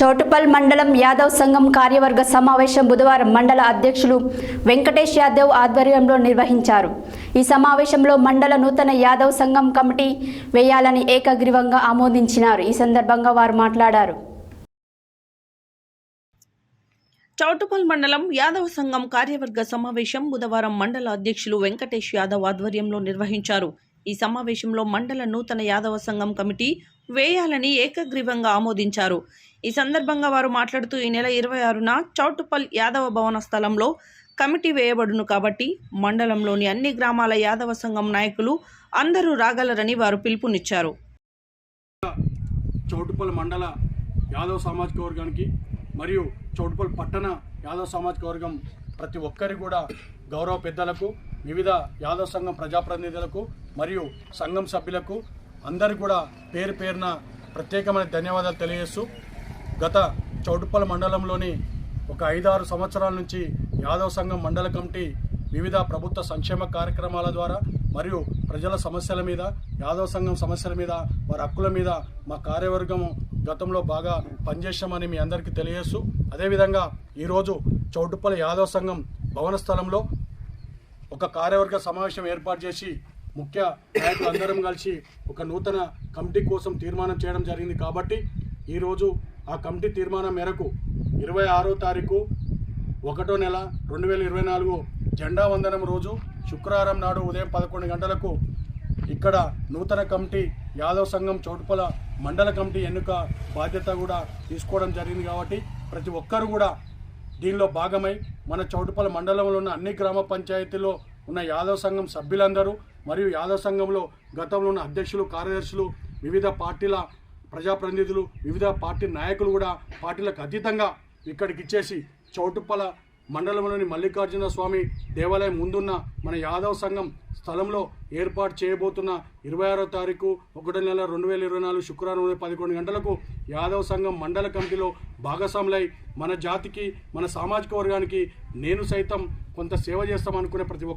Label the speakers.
Speaker 1: చౌటుపల్ మండలం యాదవ్ సంఘం కార్యవర్గ సమావేశం బుధవారం మండల అధ్యక్షులు వెంకటేష్ యాదవ్ ఆధ్వర్యంలో నిర్వహించారు. ఈ సమావేశంలో మండల నూతన యాదవ్ సంఘం కమిటీ వేయాలని ఏకగ్రీవంగా ఆమోదించినారు. ఈ సందర్భంగా వారు మాట్లాడారు.
Speaker 2: చౌటుపల్ మండలం యాదవ సంఘం కార్యవర్గ సమావేశం బుధవారం మండల అధ్యక్షులు వెంకటేష్ యాదవ్ ఆధ్వర్యంలో నిర్వహించారు. ఈ సమావేశంలో మండల నూతన యాదవ సంఘం కమిటీ వేయాలని ఏకగ్రీవంగా ఆమోదించారు. ఈ సందర్భంగా వారు మాట్లాడుతూ ఈ నెల ఇరవై ఆరున చౌటుపల్ యాదవ భవన స్థలంలో కమిటీ వేయబడును కాబట్టి మండలంలోని అన్ని గ్రామాల యాదవ సంఘం నాయకులు అందరూ రాగలరని వారు పిలుపునిచ్చారు.
Speaker 3: చౌటుపల్ మండల యాదవ సామాజిక వర్గానికి మరియు చౌటుపల్ పట్టణ యాదవ సామాజిక వర్గం ప్రతి ఒక్కరి కూడా గౌరవ పెద్దలకు వివిధ యాదవ్ సంఘం ప్రజాప్రతినిధులకు మరియు సంఘం సభ్యులకు అందరు కూడా పేరు పేరున ప్రత్యేకమైన ధన్యవాదాలు తెలియజేస్తూ గత చౌటుపల్లి మండలంలోని ఒక ఐదారు సంవత్సరాల నుంచి యాదవ్ సంఘం మండల కమిటీ వివిధ ప్రభుత్వ సంక్షేమ కార్యక్రమాల ద్వారా మరియు ప్రజల సమస్యల మీద యాదవ్ సంఘం సమస్యల మీద వారి హక్కుల మీద మా కార్యవర్గం గతంలో బాగా పనిచేశామని మీ అందరికీ తెలియజేస్తూ అదేవిధంగా ఈరోజు చౌటుపల్లి యాదవ్ సంఘం భవన స్థలంలో ఒక కార్యవర్గ సమావేశం ఏర్పాటు చేసి ముఖ్య నాయకులు అందరం కలిసి ఒక నూతన కమిటీ కోసం తీర్మానం చేయడం జరిగింది కాబట్టి ఈరోజు ఆ కమిటీ తీర్మానం మేరకు ఇరవై ఆరో తారీఖు ఒకటో నెల రెండు వేల ఇరవై నాలుగు జెండా వందనం రోజు శుక్రవారం నాడు ఉదయం పదకొండు గంటలకు ఇక్కడ నూతన కమిటీ యాదవ్ సంఘం చౌటుపల మండల కమిటీ ఎన్నిక బాధ్యత కూడా తీసుకోవడం జరిగింది కాబట్టి ప్రతి ఒక్కరు కూడా దీనిలో భాగమై మన చౌటుపల్లి మండలంలో ఉన్న అన్ని గ్రామ పంచాయతీలో ఉన్న యాదవ్ సంఘం సభ్యులందరూ మరియు యాదవ్ సంఘంలో గతంలో ఉన్న అధ్యక్షులు కార్యదర్శులు వివిధ పార్టీల ప్రజాప్రతినిధులు వివిధ పార్టీ నాయకులు కూడా పార్టీలకు అతీతంగా ఇక్కడికి ఇచ్చేసి చౌటుప్పల మండలంలోని మల్లికార్జున స్వామి దేవాలయం ముందున్న మన యాదవ్ సంఘం స్థలంలో ఏర్పాటు చేయబోతున్న ఇరవై ఆరో తారీఖు ఒకటో నెల రెండు వేల ఇరవై నాలుగు శుక్రవారం ఉదయం పదకొండు గంటలకు యాదవ్ సంఘం మండల కమిటీలో భాగస్వాములై మన జాతికి మన సామాజిక వర్గానికి నేను సైతం కొంత సేవ చేస్తామనుకునే ప్రతి ఒక్క